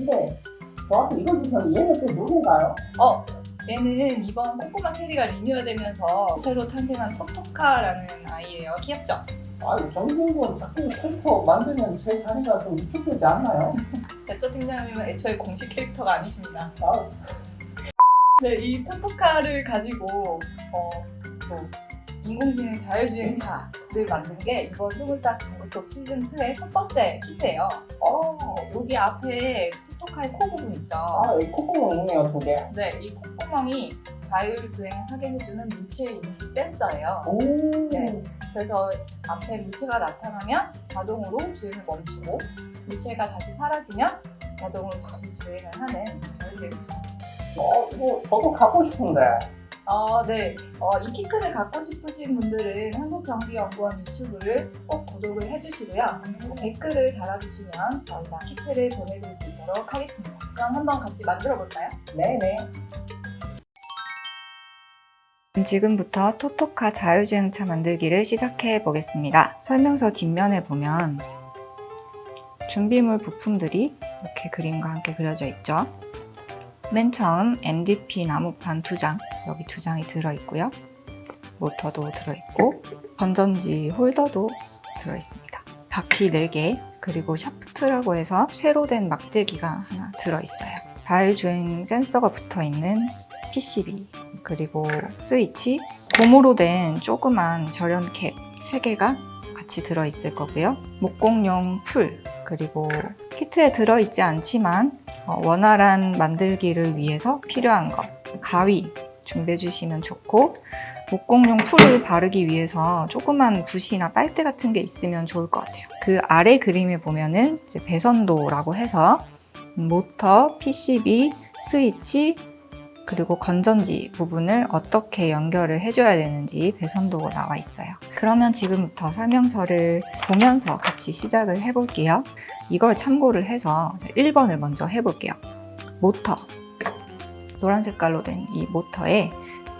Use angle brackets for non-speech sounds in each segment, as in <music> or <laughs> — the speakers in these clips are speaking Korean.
근데 저한테 이걸 주셨는데 얘는 또 누군가요? 어, 얘는 이번 꼬꼬마 캐리가 리뉴얼되면서 새로 탄생한 톡톡카라는 아이예요. 귀엽죠? 아유 정진군 자꾸 캐릭터 만들면 제 자리가 좀 위축되지 않나요? <laughs> 데서 팀장님은 애초에 공식 캐릭터가 아니십니다. 아, <laughs> 네, 이 톡톡카를 가지고 어, 또 인공지능 자율주행차를 만든 게 이번 후불딱 전국톡 시즌 2의 첫 번째 키트예요. 어, 여기 앞에 톡톡카의 코 부분 있죠? 아, 이 콧구멍 있네요, 두 개. 네, 이 콧구멍이 자율주행하게 해주는 물체 인식 센서예요. 오, 네. 그래서 앞에 물체가 나타나면 자동으로 주행을 멈추고 물체가 다시 사라지면 자동으로 다시 주행을 하는 자율주행차. 어, 이거 저도 갖고 싶은데. 어, 네. 어, 이 키트를 갖고 싶으신 분들은 한국정비연구원 유튜브를 꼭 구독을 해주시고요. 그리고 댓글을 달아주시면 저희가 키트를 보내드릴 수 있도록 하겠습니다. 그럼 한번 같이 만들어 볼까요? 네네. 지금부터 토토카 자율주행차 만들기를 시작해 보겠습니다. 설명서 뒷면에 보면 준비물 부품들이 이렇게 그림과 함께 그려져 있죠. 맨 처음 MDP 나무판 두 장, 여기 두 장이 들어있고요. 모터도 들어있고, 건전지 홀더도 들어있습니다. 바퀴 4개, 그리고 샤프트라고 해서 쇠로 된 막대기가 하나 들어있어요. 자율주행 센서가 붙어 있는 PCB, 그리고 스위치, 고무로 된 조그만 절연 캡 3개가 같이 들어있을 거고요. 목공용 풀, 그리고 키트에 들어있지 않지만 어, 원활한 만들기를 위해서 필요한 것, 가위 준비해 주시면 좋고, 목공용 풀을 바르기 위해서 조그만 붓이나 빨대 같은 게 있으면 좋을 것 같아요. 그 아래 그림에 보면은 배선도라고 해서 모터, PCB, 스위치, 그리고 건전지 부분을 어떻게 연결을 해줘야 되는지 배선도가 나와 있어요. 그러면 지금부터 설명서를 보면서 같이 시작을 해볼게요. 이걸 참고를 해서 1번을 먼저 해볼게요. 모터. 노란 색깔로 된 이 모터에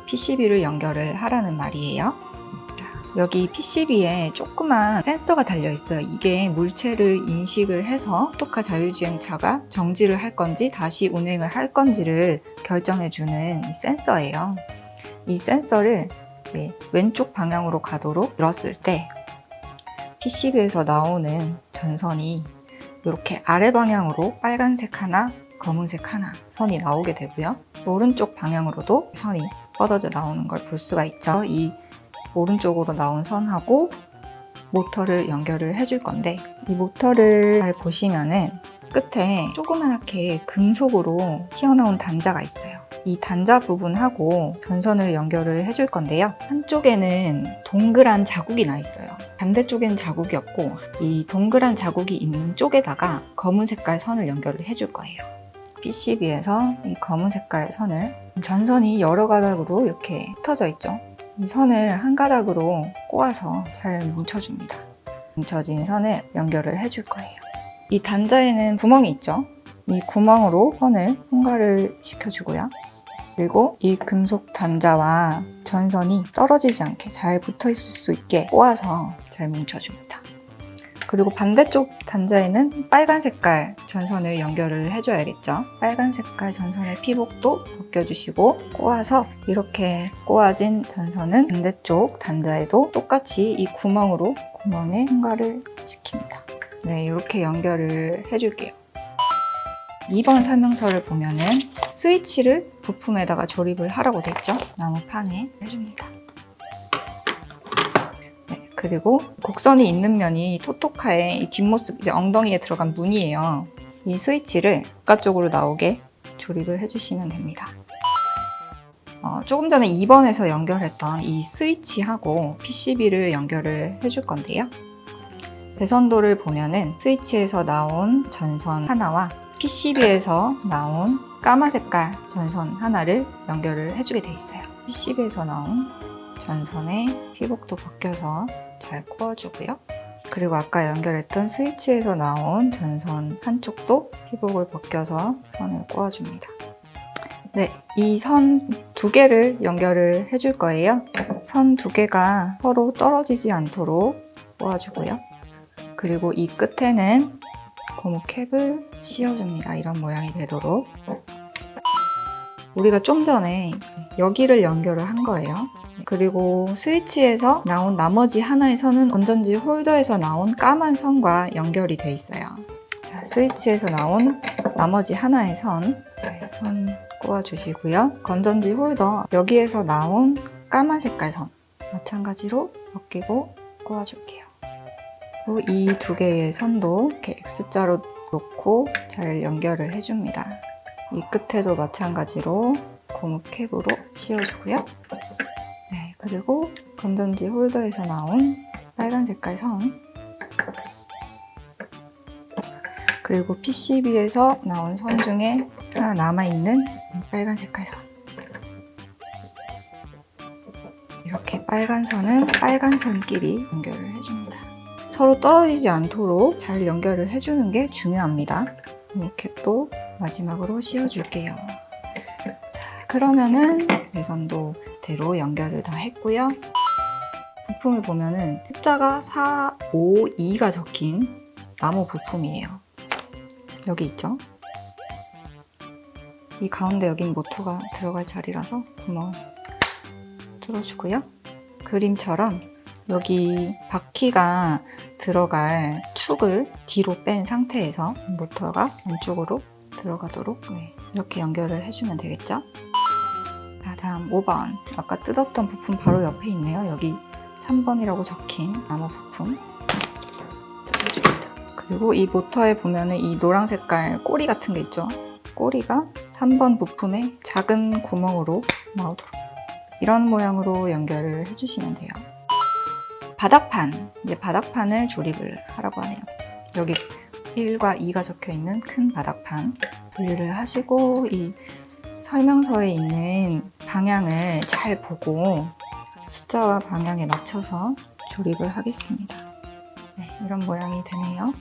PCB를 연결을 하라는 말이에요. 자, 여기 PCB에 조그만 센서가 달려 있어요. 이게 물체를 인식을 해서 토카 자율주행차가 정지를 할 건지 다시 운행을 할 건지를 결정해주는 이 센서예요. 이 센서를 왼쪽 방향으로 가도록 들었을 때 PCB에서 나오는 전선이 이렇게 아래 방향으로 빨간색 하나, 검은색 하나 선이 나오게 되고요. 오른쪽 방향으로도 선이 뻗어져 나오는 걸 볼 수가 있죠. 이 오른쪽으로 나온 선하고 모터를 연결을 해줄 건데 이 모터를 잘 보시면은 끝에 조그맣게 금속으로 튀어나온 단자가 있어요. 이 단자 부분하고 전선을 연결을 해줄 건데요. 한쪽에는 동그란 자국이 나 있어요. 반대쪽엔 자국이 없고 이 동그란 자국이 있는 쪽에다가 검은 색깔 선을 연결을 해줄 거예요. PCB에서 이 검은 색깔 선을 전선이 여러 가닥으로 이렇게 흩어져 있죠. 이 선을 한 가닥으로 꼬아서 잘 뭉쳐줍니다. 뭉쳐진 선을 연결을 해줄 거예요. 이 단자에는 구멍이 있죠. 이 구멍으로 선을 통과를 시켜주고요. 그리고 이 금속 단자와 전선이 떨어지지 않게 잘 붙어 있을 수 있게 꼬아서 잘 뭉쳐줍니다. 그리고 반대쪽 단자에는 빨간 색깔 전선을 연결을 해줘야겠죠. 빨간 색깔 전선의 피복도 벗겨주시고 꼬아서 이렇게 꼬아진 전선은 반대쪽 단자에도 똑같이 이 구멍으로 구멍에 통과를 시킵니다. 네, 이렇게 연결을 해줄게요. 2번 설명서를 보면은 스위치를 부품에다가 조립을 하라고 됐죠. 나무판에 해줍니다. 네, 그리고 곡선이 있는 면이 토토카의 이 뒷모습, 이제 엉덩이에 들어간 문이에요. 이 스위치를 바깥쪽으로 나오게 조립을 해주시면 됩니다. 어, 조금 전에 2번에서 연결했던 이 스위치하고 PCB를 연결을 해줄 건데요. 배선도를 보면은 스위치에서 나온 전선 하나와 PCB에서 나온 까만 색깔 전선 하나를 연결을 해주게 돼 있어요. PCB에서 나온 전선의 피복도 벗겨서 잘 꼬아주고요. 그리고 아까 연결했던 스위치에서 나온 전선 한쪽도 피복을 벗겨서 선을 꼬아줍니다. 네, 이 선 두 개를 연결을 해줄 거예요. 선 두 개가 서로 떨어지지 않도록 꼬아주고요. 그리고 이 끝에는 고무 캡을 씌워줍니다. 이런 모양이 되도록. 우리가 좀 전에 여기를 연결을 한 거예요. 그리고 스위치에서 나온 나머지 하나의 선은 건전지 홀더에서 나온 까만 선과 연결이 돼 있어요. 자, 스위치에서 나온 나머지 하나의 선, 네, 선 꽂아주시고요. 건전지 홀더 여기에서 나온 까만 색깔 선 마찬가지로 벗기고 꽂아줄게요. 이두 개의 선도 이렇게 X자로 놓고 잘 연결을 해줍니다. 이 끝에도 마찬가지로 고무 캡으로 씌워주고요. 네, 그리고 건전지 홀더에서 나온 빨간 색깔 선 그리고 PCB에서 나온 선 중에 하나 남아있는 빨간 색깔 선 이렇게 빨간 선은 빨간 선끼리 연결을 해줍니다. 서로 떨어지지 않도록 잘 연결을 해주는 게 중요합니다. 이렇게 또 마지막으로 씌워줄게요. 자, 그러면은 내선도 대로 연결을 다 했고요. 부품을 보면은 숫자가 4, 5, 2가 적힌 나무 부품이에요. 여기 있죠? 이 가운데 여긴 모터가 들어갈 자리라서 구멍 뚫어주고요. 그림처럼 여기 바퀴가 들어갈 축을 뒤로 뺀 상태에서 모터가 왼쪽으로 들어가도록 네, 이렇게 연결을 해주면 되겠죠? 자, 다음 5번. 아까 뜯었던 부품 바로 옆에 있네요. 여기 3번이라고 적힌 나무 부품. 그리고 이 모터에 보면은 이 노란 색깔 꼬리 같은 게 있죠? 꼬리가 3번 부품에 작은 구멍으로 나오도록 이런 모양으로 연결을 해주시면 돼요. 바닥판, 이제 바닥판을 조립을 하라고 하네요. 여기 1과 2가 적혀 있는 큰 바닥판 분리를 하시고 이 설명서에 있는 방향을 잘 보고 숫자와 방향에 맞춰서 조립을 하겠습니다. 네, 이런 모양이 되네요.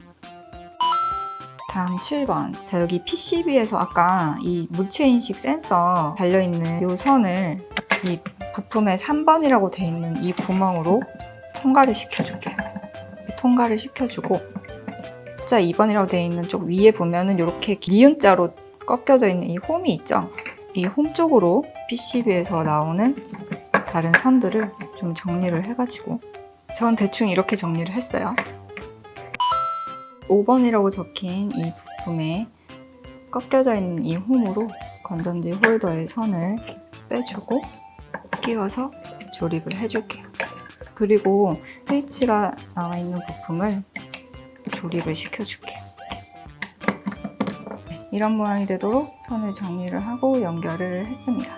다음 7번. 자, 여기 PCB에서 아까 이 물체인식 센서 달려있는 이 선을 이 부품에 3번이라고 돼 있는 이 구멍으로 통과를 시켜줄게요. 통과를 시켜주고 숫자 2번이라고 돼 있는 쪽 위에 보면은 이렇게 니은자로 꺾여져 있는 이 홈이 있죠. 이 홈 쪽으로 PCB에서 나오는 다른 선들을 좀 정리를 해가지고 전 대충 이렇게 정리를 했어요. 5번이라고 적힌 이 부품에 꺾여져 있는 이 홈으로 건전지 홀더의 선을 빼주고 끼워서 조립을 해줄게요. 그리고 스위치가 나와 있는 부품을 조립을 시켜줄게요. 네, 이런 모양이 되도록 선을 정리를 하고 연결을 했습니다.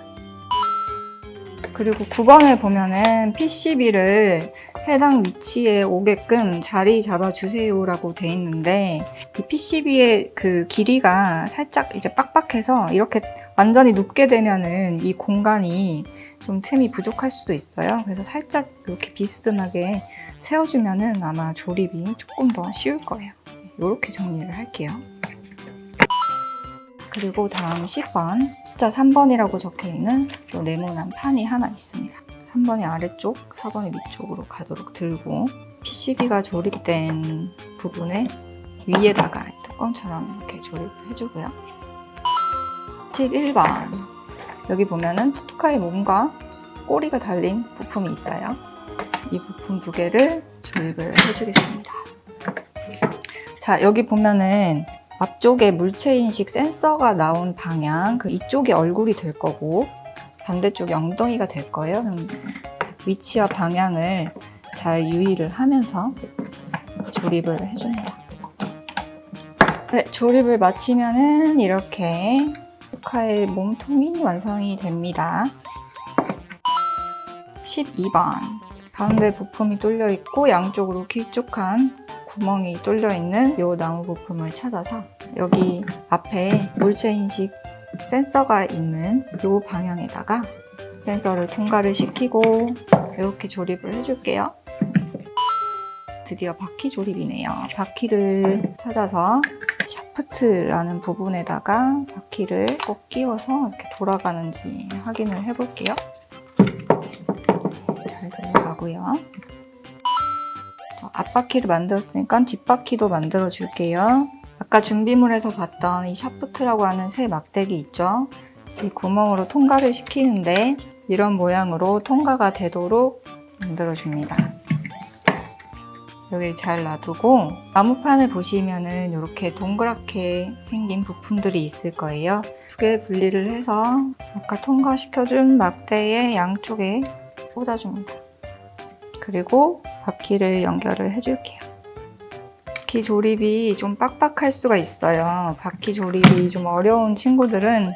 그리고 9번을 보면은 PCB를 해당 위치에 오게끔 자리 잡아주세요 라고 돼 있는데 이 PCB의 그 길이가 살짝 이제 빡빡해서 이렇게 완전히 눕게 되면은 이 공간이 좀 틈이 부족할 수도 있어요. 그래서 살짝 이렇게 비스듬하게 세워주면은 아마 조립이 조금 더 쉬울 거예요. 이렇게 정리를 할게요. 그리고 다음 10번 숫자 3번이라고 적혀 있는 또 네모난 판이 하나 있습니다. 3번이 아래쪽, 4번이 위쪽으로 가도록 들고 PCB가 조립된 부분에 위에다가 뚜껑처럼 이렇게 조립을 해주고요. 11번 여기 보면은 푸투카의 몸과 꼬리가 달린 부품이 있어요. 이 부품 두 개를 조립을 해주겠습니다. 자, 여기 보면은 앞쪽에 물체 인식 센서가 나온 방향, 그 이쪽이 얼굴이 될 거고 반대쪽이 엉덩이가 될 거예요. 위치와 방향을 잘 유의를 하면서 조립을 해줍니다. 네, 조립을 마치면은 이렇게 포카의 몸통이 완성이 됩니다. 12번. 가운데 부품이 뚫려 있고 양쪽으로 길쭉한 구멍이 뚫려 있는 이 나무 부품을 찾아서 여기 앞에 물체 인식 센서가 있는 이 방향에다가 센서를 통과를 시키고 이렇게 조립을 해줄게요. 드디어 바퀴 조립이네요. 바퀴를 찾아서 샤프트라는 부분에다가 바퀴를 꼭 끼워서 이렇게 돌아가는지 확인을 해볼게요. 잘 돌아가고요. 앞바퀴를 만들었으니까 뒷바퀴도 만들어 줄게요. 아까 준비물에서 봤던 이 샤프트라고 하는 새 막대기 있죠? 이 구멍으로 통과를 시키는데 이런 모양으로 통과가 되도록 만들어줍니다. 여기 잘 놔두고 나무판을 보시면은 이렇게 동그랗게 생긴 부품들이 있을 거예요. 두 개 분리를 해서 아까 통과시켜준 막대의 양쪽에 꽂아줍니다. 그리고 바퀴를 연결을 해줄게요. 바퀴 조립이 좀 빡빡할 수가 있어요. 바퀴 조립이 좀 어려운 친구들은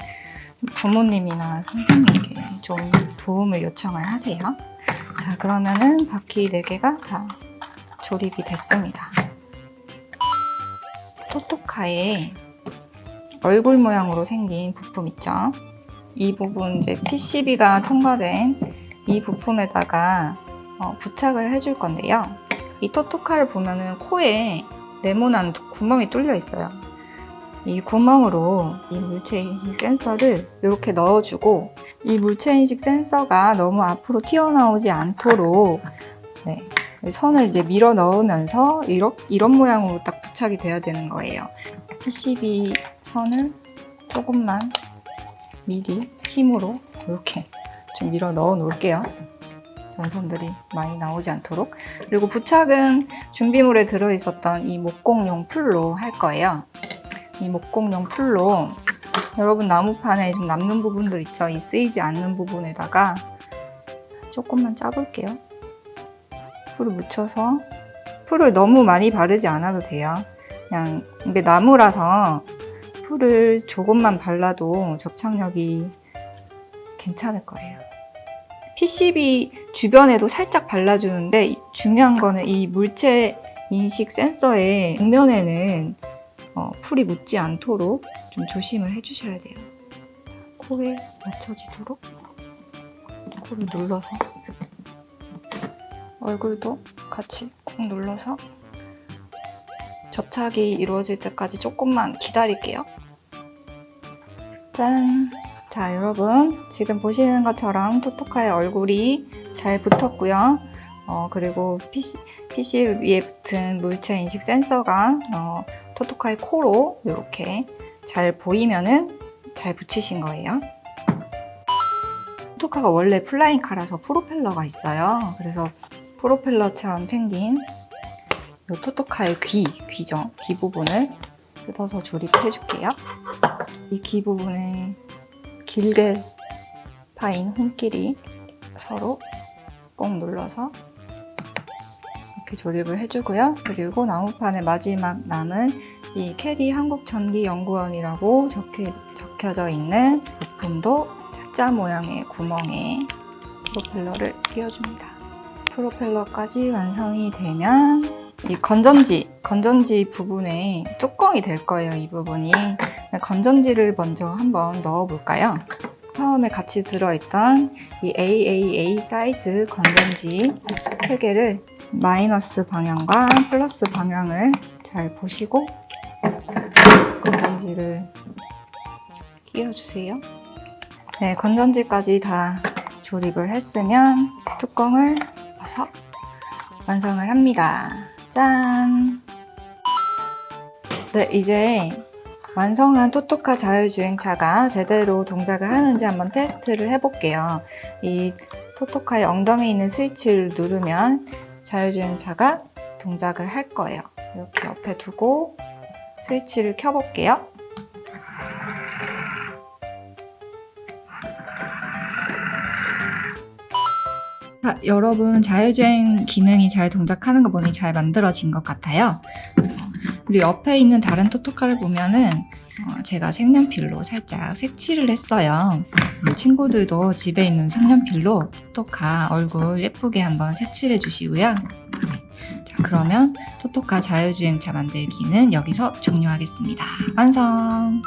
부모님이나 선생님께 좀 도움을 요청을 하세요. 자, 그러면은 바퀴 4개가 다 조립이 됐습니다. 토토카의 얼굴 모양으로 생긴 부품 있죠? 이 부분 이제 PCB가 통과된 이 부품에다가 어, 부착을 해줄 건데요. 이 토토카를 보면은 코에 네모난 구멍이 뚫려 있어요. 이 구멍으로 이 물체 인식 센서를 이렇게 넣어주고 이 물체 인식 센서가 너무 앞으로 튀어나오지 않도록 네, 선을 이제 밀어 넣으면서 이런, 이런 모양으로 딱 부착이 돼야 되는 거예요. PCB 선을 조금만 미리 힘으로 이렇게 좀 밀어 넣어 놓을게요. 전선들이 많이 나오지 않도록. 그리고 부착은 준비물에 들어있었던 이 목공용 풀로 할 거예요. 이 목공용 풀로 여러분 나무판에 좀 남는 부분들 있죠? 이 쓰이지 않는 부분에다가 조금만 짜볼게요. 풀을 묻혀서 풀을 너무 많이 바르지 않아도 돼요. 그냥 근데 나무라서 풀을 조금만 발라도 접착력이 괜찮을 거예요. PCB 주변에도 살짝 발라주는데 중요한 거는 이 물체 인식 센서의 벽면에는 어, 풀이 묻지 않도록 좀 조심을 해주셔야 돼요. 코에 맞춰지도록 코를 눌러서 얼굴도 같이 콕 눌러서 접착이 이루어질 때까지 조금만 기다릴게요. 짠! 자, 여러분. 지금 보시는 것처럼 토토카의 얼굴이 잘 붙었고요. 어, 그리고 PC, PC 위에 붙은 물체 인식 센서가 어, 토토카의 코로 이렇게 잘 보이면은 잘 붙이신 거예요. 토토카가 원래 플라잉 카라서 프로펠러가 있어요. 그래서 프로펠러처럼 생긴 이 토토카의 귀, 귀죠. 귀 부분을 뜯어서 조립해 줄게요. 이 귀 부분에 길게 파인 홈끼리 서로 꼭 눌러서 이렇게 조립을 해주고요. 그리고 나무판의 마지막 남은 이 캐리 한국전기연구원이라고 적혀, 적혀져 있는 부품도 자자 모양의 구멍에 프로펠러를 끼워줍니다. 프로펠러까지 완성이 되면 이 건전지, 건전지 부분에 뚜껑이 될 거예요, 이 부분이. 건전지를 먼저 한번 넣어볼까요? 처음에 같이 들어있던 이 AAA 사이즈 건전지 3개를 마이너스 방향과 플러스 방향을 잘 보시고 건전지를 끼워주세요. 네, 건전지까지 다 조립을 했으면 뚜껑을 벗어 완성을 합니다. 짠! 네, 이제 완성한 토토카 자율주행차가 제대로 동작을 하는지 한번 테스트를 해볼게요. 이 토토카의 엉덩이에 있는 스위치를 누르면 자율주행차가 동작을 할 거예요. 이렇게 옆에 두고 스위치를 켜볼게요. 자, 여러분 자율주행 기능이 잘 동작하는 거 보니 잘 만들어진 것 같아요. 그리고 옆에 있는 다른 토토카를 보면은 어, 제가 색연필로 살짝 색칠을 했어요. 우리 친구들도 집에 있는 색연필로 토토카 얼굴 예쁘게 한번 색칠해 주시고요. 네. 자, 그러면 토토카 자율주행차 만들기는 여기서 종료하겠습니다. 완성!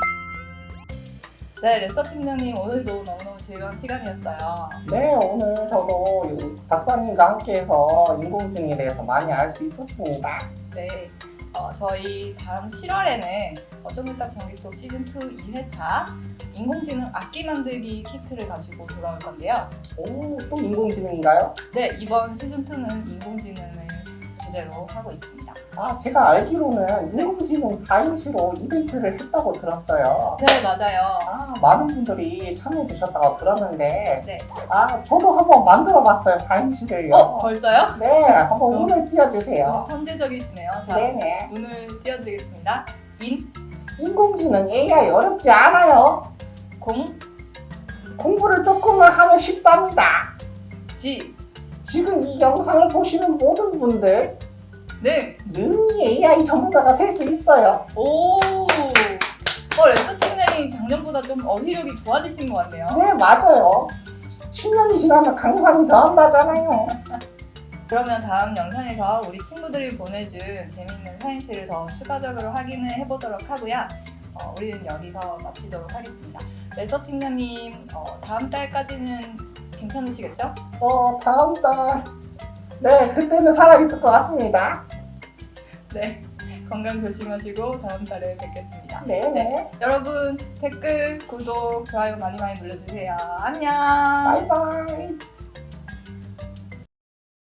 네, 레서 팀장님 오늘도 너무너무 즐거운 시간이었어요. 네, 오늘 저도 이 박사님과 함께해서 인공지능에 대해서 많이 알 수 있었습니다. 네, 어, 저희 다음 7월에는 어쩌면딱 전기톱 시즌 2 2회차 인공지능 악기 만들기 키트를 가지고 돌아올 건데요. 오, 또 인공지능인가요? 네, 이번 시즌 2는 인공지능을 주제로 하고 있습니다. 아, 제가 알기로는 인공지능 4인시로 이벤트를 했다고 들었어요. 네, 맞아요. 아, 많은 분들이 참여해 주셨다고 들었는데, 네. 아, 저도 한번 만들어 봤어요, 4인시를요. 어, 벌써요? 네, 한번 어. 운을 띄워주세요. 어, 선제적이시네요. 자, 네네. 오늘 띄워드리겠습니다. 인, 인공지능 AI 어렵지 않아요. 공, 공부를 조금만 하면 쉽답니다. 지, 지금 이 영상을 보시는 모든 분들, 능. 능히 AI 전문가가 될 수 있어요. 오! 어, 레서 팀장님 작년보다 좀 어휘력이 좋아지신 것 같네요. 네, 맞아요. 10년이 지나면 강산이 변한다잖아요. 그러면 다음 영상에서 우리 친구들이 보내준 재밌는 사행시를 더 추가적으로 확인을 해보도록 하고요. 어, 우리는 여기서 마치도록 하겠습니다. 레서 팀장님, 어, 다음 달까지는 괜찮으시겠죠? 어, 다음 달. 네, 그때는 살아있을 것 같습니다. 네. 건강 조심하시고 다음 달에 뵙겠습니다. 네 네. 여러분 댓글, 구독, 좋아요 많이 많이 눌러주세요. 안녕. 바이바이.